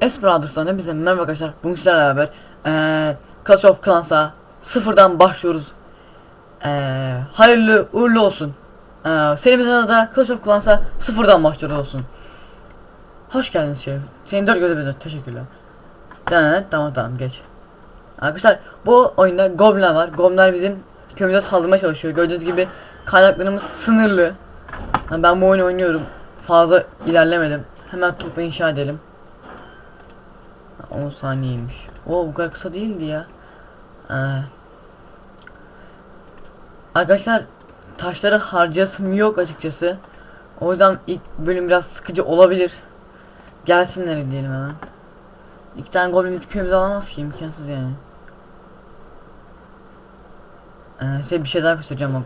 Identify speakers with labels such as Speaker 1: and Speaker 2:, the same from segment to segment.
Speaker 1: Es Brothers'tan hepinize merhaba arkadaşlar. Bugün sizlerle beraber eee Clash of Clans'a sıfırdan başlıyoruz. Eee hayırlı uğurlu olsun. Eee serimizin adı da Clash of Clans'a sıfırdan başlıyoruz olsun. Hoş geldiniz şef. Seni dört görebiliriz. Teşekkürler. Evet, tamam tamam geç. Arkadaşlar bu oyunda Goblinler var. Goblinler bizim köyümüze saldırmaya çalışıyor. Gördüğünüz gibi kaynaklarımız sınırlı. Yani ben bu oyunu oynuyorum. Fazla ilerlemedim. Hemen topu inşa edelim. Ha, 10 saniyeymiş. O bu kadar kısa değildi ya. Ee, arkadaşlar taşları harcasım yok açıkçası. O yüzden ilk bölüm biraz sıkıcı olabilir. Gelsinler diyelim hemen. İki tane goblin köyümüze alamaz ki imkansız yani. Ee, size bir şey daha göstereceğim ama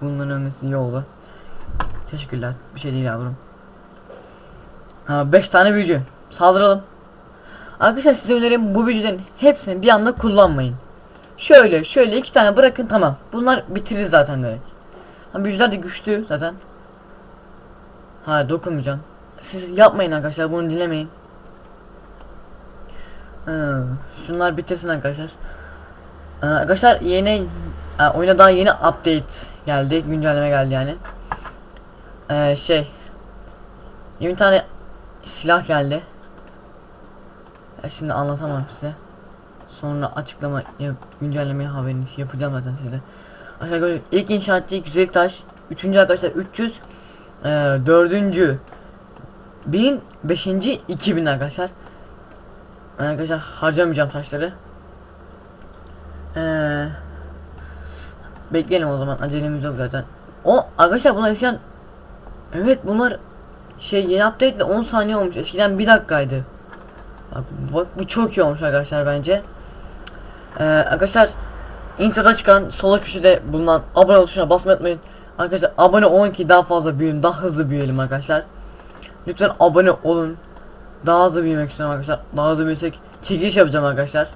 Speaker 1: bunların ölmesi iyi oldu. Teşekkürler. Bir şey değil yavrum. Ha 5 tane büyücü. Saldıralım. Arkadaşlar size önerim bu büyücülerin hepsini bir anda kullanmayın. Şöyle şöyle iki tane bırakın tamam. Bunlar bitirir zaten direkt. Ha, büyücüler de güçlü zaten. Ha dokunmayacağım. Siz yapmayın arkadaşlar bunu dinlemeyin. Ha, şunlar bitirsin arkadaşlar. Ha, arkadaşlar yeni ha, oyuna daha yeni update geldi. Güncelleme geldi yani. Ee, şey 20 tane silah geldi. Ya şimdi anlatamam size. Sonra açıklama yap, güncelleme haberini yapacağım zaten size. Arkadaşlar ilk inşaatçı güzel taş. Üçüncü arkadaşlar 300. Ee, dördüncü 1000 beşinci 2000 arkadaşlar. Arkadaşlar harcamayacağım taşları. Ee, bekleyelim o zaman acelemiz yok zaten. O arkadaşlar bunlar eskiden Evet bunlar şey yeni update ile 10 saniye olmuş. Eskiden 1 dakikaydı. Bak, bu çok iyi olmuş arkadaşlar bence. Ee, arkadaşlar introda çıkan sola köşede bulunan abone ol tuşuna basmayı unutmayın. Arkadaşlar abone olun ki daha fazla büyüyelim, daha hızlı büyüyelim arkadaşlar. Lütfen abone olun. Daha hızlı büyümek istiyorum arkadaşlar. Daha hızlı büyüsek çekiliş yapacağım arkadaşlar.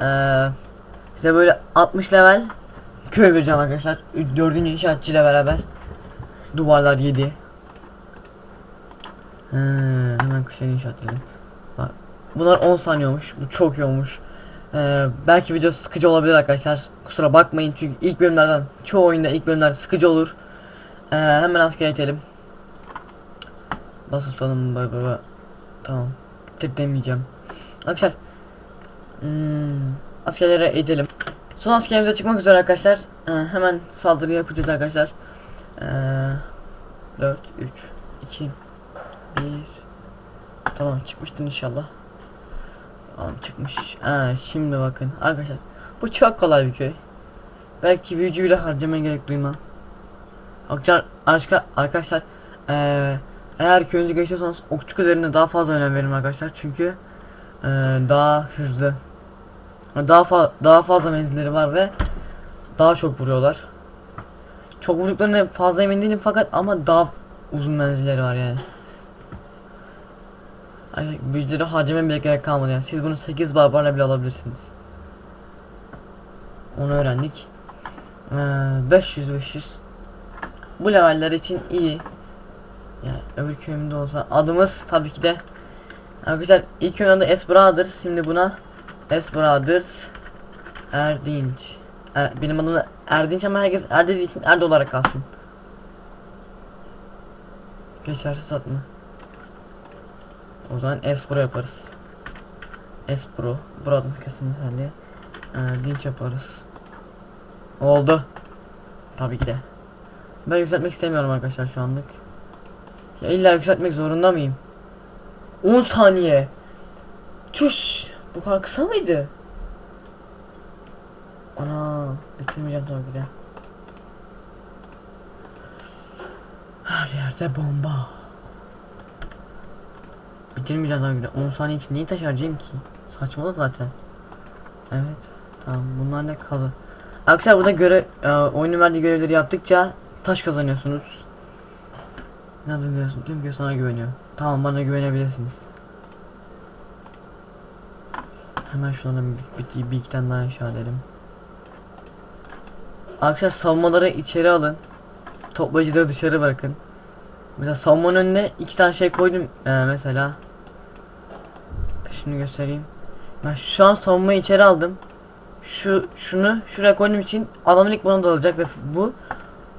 Speaker 1: Ee, size böyle 60 level köy vereceğim arkadaşlar. 4. inşaatçı ile beraber. Duvarlar 7. He, hemen kışa inşaat dedim. Bunlar 10 saniye olmuş. Bu çok iyi olmuş. Ee, belki video sıkıcı olabilir arkadaşlar. Kusura bakmayın çünkü ilk bölümlerden çoğu oyunda ilk bölümler sıkıcı olur. Ee, hemen asker etelim. Bas tutalım baba baba. Tamam. Tek demeyeceğim. Arkadaşlar. Hmm, askerlere eğitelim. Son askerimize çıkmak üzere arkadaşlar. Ee, hemen saldırı yapacağız arkadaşlar. Ee, 4 3 2 1 Tamam çıkmıştın inşallah. Tamam çıkmış. Ha, şimdi bakın arkadaşlar. Bu çok kolay bir köy. Belki büyücü bile harcamaya gerek duymam. Arkadaşlar, arka- arkadaşlar ee, eğer köyünüzü geçiyorsanız okçuk üzerine daha fazla önem verin arkadaşlar. Çünkü ee, daha hızlı daha fa daha fazla menzilleri var ve daha çok vuruyorlar. Çok vurduklarına fazla emin değilim fakat ama daha uzun menzilleri var yani. Ay, büyücüleri harcamaya bile gerek kalmadı yani. Siz bunu 8 barbarla bile alabilirsiniz. Onu öğrendik. Ee, 500 500. Bu leveller için iyi. Ya öbür köyümde olsa adımız tabii ki de Arkadaşlar ilk oyunda Brothers şimdi buna Brothers Erdinç er, Benim adım Erdinç ama herkes Er dediği için Erde olarak kalsın Geçersiz satma O zaman S Pro yaparız S Pro Brothers kesinlikle Erdinç yaparız Oldu Tabii ki de Ben yükseltmek istemiyorum arkadaşlar şu anlık Ya illa yükseltmek zorunda mıyım 10 saniye. Çüş. Bu kadar kısa mıydı? Ana. Bitirmeyeceğim tabii ki de. Her yerde bomba. Bitirmeyeceğim ki de. 10 saniye için neyi taş harcayayım ki? Saçmalı zaten. Evet. Tamam. Bunlar ne kazı. Arkadaşlar burada göre e, oyunun verdiği görevleri yaptıkça taş kazanıyorsunuz. Ne yapıyorsun? Tüm köy sana güveniyor. Tamam bana güvenebilirsiniz. Hemen şuradan bir, bir, bir iki tane daha inşa edelim. Arkadaşlar savunmaları içeri alın. Toplayıcıları dışarı bırakın. Mesela savunmanın önüne iki tane şey koydum ee, mesela. Şimdi göstereyim. Ben şu an savunmayı içeri aldım. Şu şunu şuraya koyduğum için adamın ilk bana dalacak ve bu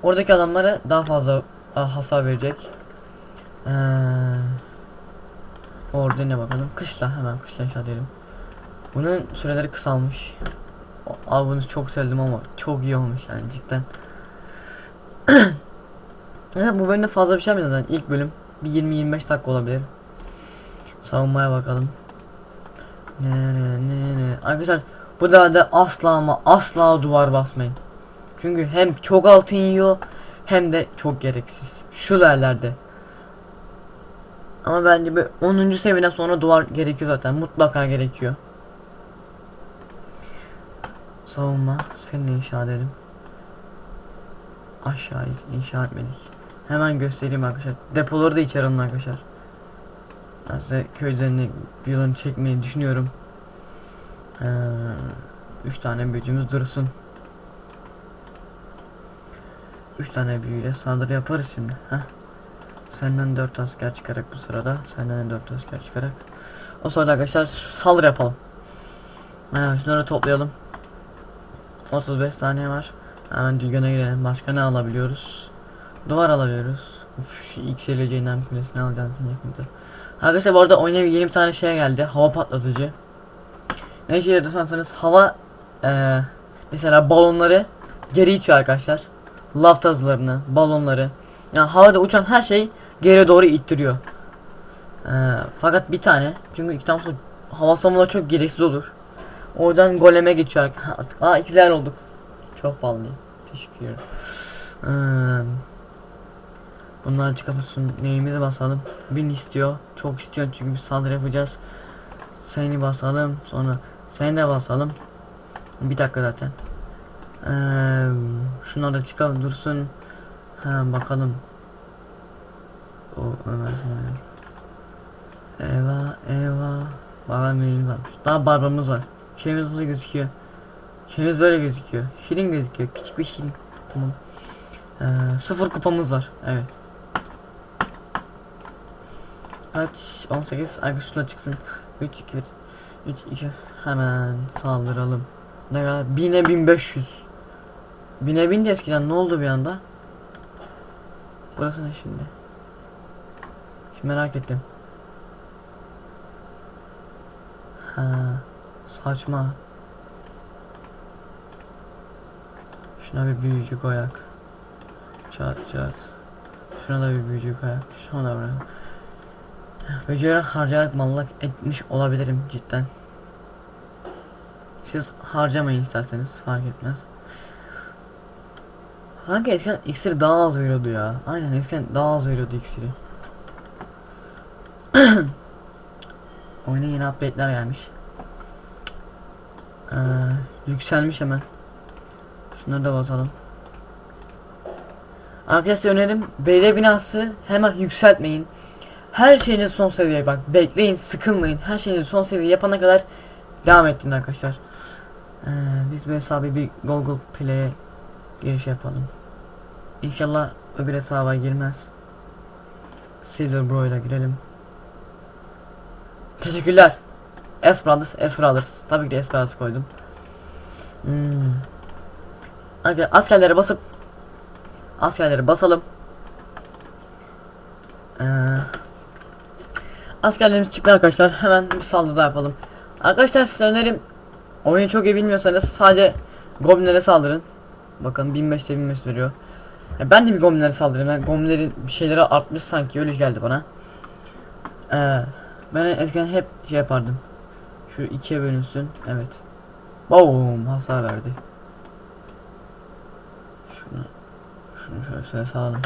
Speaker 1: oradaki adamlara daha fazla ah, hasar verecek. Ee, orada ne bakalım. Kışla hemen kışla inşa edelim. Bunun süreleri kısalmış. Abi bunu çok sevdim ama çok iyi olmuş yani cidden. Evet, bu bölümde fazla bir şey yapmıyor zaten ilk bölüm bir 20-25 dakika olabilir. Savunmaya bakalım. Ne ne ne ne. Arkadaşlar bu da asla ama asla duvar basmayın. Çünkü hem çok altın yiyor hem de çok gereksiz. Şu yerlerde. Ama bence bir 10. seviyeden sonra duvar gerekiyor zaten. Mutlaka gerekiyor. Savunma. Seni inşa edelim. Aşağı inşa etmedik. Hemen göstereyim arkadaşlar. Depoları da içeri arkadaşlar. Ben size köy üzerine videolarını çekmeyi düşünüyorum. Ee, üç tane büyücümüz dursun. Üç tane büyüyle saldırı yaparız şimdi. Heh. Senden dört asker çıkarak bu sırada. Senden de dört asker çıkarak. O sırada arkadaşlar saldırı yapalım. Evet, şunları toplayalım. 35 saniye var. Hemen dükkana girelim. Başka ne alabiliyoruz? Duvar alabiliyoruz. Uf, şu XLC cehennem kulesini alacağım yakında. Arkadaşlar bu arada oyuna yeni bir tane şey geldi. Hava patlatıcı. Ne işe yarıyor sanırsanız hava eee mesela balonları geri itiyor arkadaşlar. Lav tazlarını, balonları. Yani havada uçan her şey geri doğru ittiriyor. Eee, fakat bir tane çünkü iki tane hava savunmaları çok gereksiz olur. O yüzden goleme geçiyor artık. Aa ikiler olduk. Çok pahalıyım. Teşekkür ederim. Eee, Bunlar çıkartırsın. Neyimizi basalım. Bin istiyor. Çok istiyor çünkü bir saldırı yapacağız. Seni basalım. Sonra seni de basalım. Bir dakika zaten. Ee, şunlar da çıkalım dursun. Ha bakalım. O Ömer. Eyvah eyvah. Bakalım neyimiz var. Daha barbamız var. Şeyimiz nasıl gözüküyor? Şeyimiz böyle gözüküyor. Şirin gözüküyor. Küçük bir şirin. Tamam. Ee, sıfır kupamız var. Evet. Kaç? 18. Ay şuna çıksın. 3 2 1 3 2 hemen saldıralım. Ne kadar? 1000'e 1500. 1000'e 1000 de eskiden ne oldu bir anda? Burası ne şimdi? Şimdi merak ettim. Ha, saçma. Şuna bir büyücü koyak. Çat çat. Şuna da bir büyücü koyak. Şuna da bırak. Büyücüleri harcayarak mallak etmiş olabilirim cidden. Siz harcamayın isterseniz fark etmez. Sanki eskiden iksiri daha az veriyordu ya. Aynen eskiden daha az veriyordu iksiri. Oyuna yeni update'ler gelmiş. Ee, yükselmiş hemen. Şunları da basalım. Arkadaşlar önerim belediye binası hemen yükseltmeyin. Her şeyiniz son seviyeye bak. Bekleyin, sıkılmayın. Her şeyinizi son seviye yapana kadar devam ettin arkadaşlar. Ee, biz bu hesabı bir Google Play'e giriş yapalım. İnşallah öbür hesaba girmez. Silver Bro ile girelim. Teşekkürler. S Brothers, S Brothers. Tabii ki de S Brothers koydum. Hmm. Hadi askerlere basıp askerlere basalım. Ee, askerlerimiz çıktı arkadaşlar. Hemen bir saldırı yapalım. Arkadaşlar size önerim oyunu çok iyi bilmiyorsanız sadece goblinlere saldırın. Bakın 1500'te 1500 veriyor. Ya ben de bir goblinlere saldırayım. Ben goblinlerin bir şeyleri artmış sanki öyle geldi bana. Ee, ben eskiden hep şey yapardım. Şu ikiye bölünsün. Evet. Boom hasar verdi. Şunu şunu şöyle şöyle sağlayalım.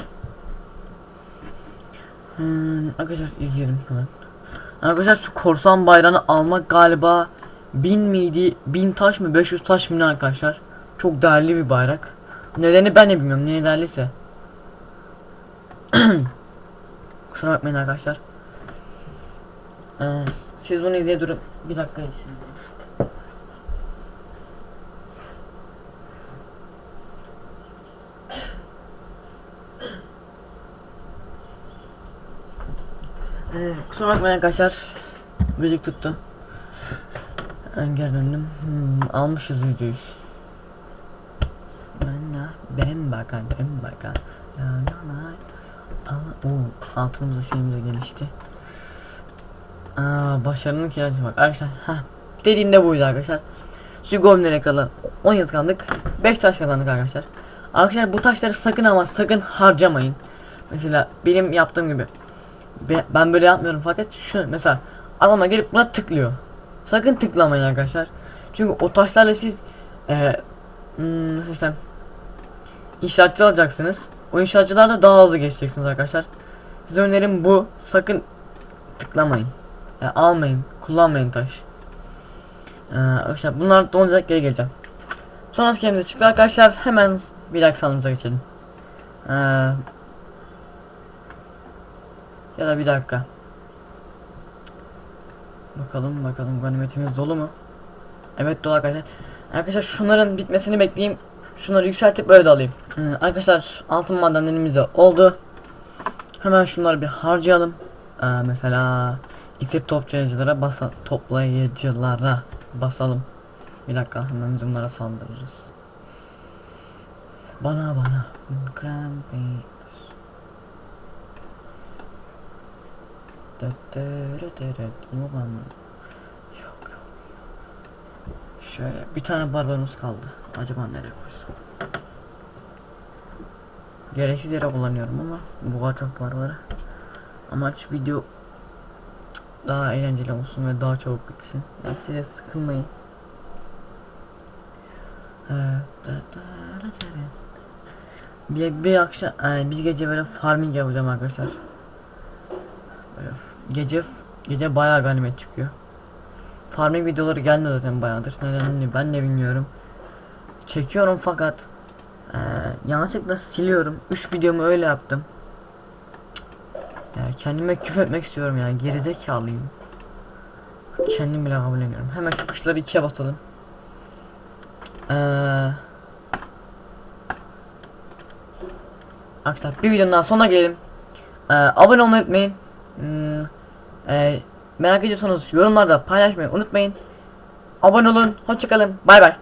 Speaker 1: Hmm, arkadaşlar izleyelim hemen. Arkadaşlar şu korsan bayrağını almak galiba 1000 miydi? 1000 taş mı? 500 taş mı arkadaşlar? Çok değerli bir bayrak. Nedeni ben de bilmiyorum. Niye değerliyse. Kusura bakmayın arkadaşlar. Ee, siz bunu izleye durun. Bir dakika için. Ee, kusura bakmayın arkadaşlar. Gıcık tuttu. Ben geri döndüm. Hmm, almışız yüzde yüz. Bana ben bakan ben bakan. La la la. Aa, Oo, altınımıza şeyimize gelişti. Aa, başarının ihtiyacı bak arkadaşlar. Ha, dediğimde buydu arkadaşlar. Şu gomlere kala 10 yıl kaldık. 5 taş kazandık arkadaşlar. Arkadaşlar bu taşları sakın ama sakın harcamayın. Mesela benim yaptığım gibi. Be- Ben böyle yapmıyorum fakat şu mesela adama gelip buna tıklıyor. Sakın tıklamayın arkadaşlar. Çünkü o taşlarla siz eee hmm, desem inşaatçı alacaksınız. O inşaatçılarla daha hızlı geçeceksiniz arkadaşlar. Size önerim bu. Sakın tıklamayın. Yani almayın. Kullanmayın taş. Ee, arkadaşlar bunlar donacak geri geleceğim. Son askerimize çıktı arkadaşlar. Hemen bir dahaki salonumuza geçelim. Ee, ya da bir dakika. Bakalım bakalım ganimetimiz dolu mu? Evet dolu arkadaşlar. Arkadaşlar şunların bitmesini bekleyeyim. Şunları yükseltip böyle de alayım. Ee, arkadaşlar altın madenlerimiz oldu. Hemen şunları bir harcayalım. Ee, mesela iksir toplayıcılara basa toplayıcılara basalım. Bir dakika hemen biz bunlara saldırırız. Bana bana. Crampy. Yok ama. Yok. Şöyle bir tane barbarımız kaldı. Acaba nereye koysam? Gereksiz yere kullanıyorum ama bu kadar çok barbarı. Amaç video daha eğlenceli olsun ve daha çabuk bitsin. Yani size sıkılmayın. Bir, bir akşam e, bir gece böyle farming yapacağım arkadaşlar. Böyle gece gece bayağı ganimet çıkıyor. Farming videoları gelmiyor zaten bayağıdır. Nedenini ben de bilmiyorum. Çekiyorum fakat e, yanlışlıkla siliyorum. 3 videomu öyle yaptım. Ya kendime küfür etmek istiyorum ya gerizekalıyım. Kendim bile kabul ediyorum. Hemen şu kuşları ikiye basalım. Eee Arkadaşlar bir videonun daha sonuna gelelim. Ee, abone olmayı unutmayın. Hmm, e, merak ediyorsanız yorumlarda paylaşmayı unutmayın. Abone olun. Hoşçakalın. Bay bay.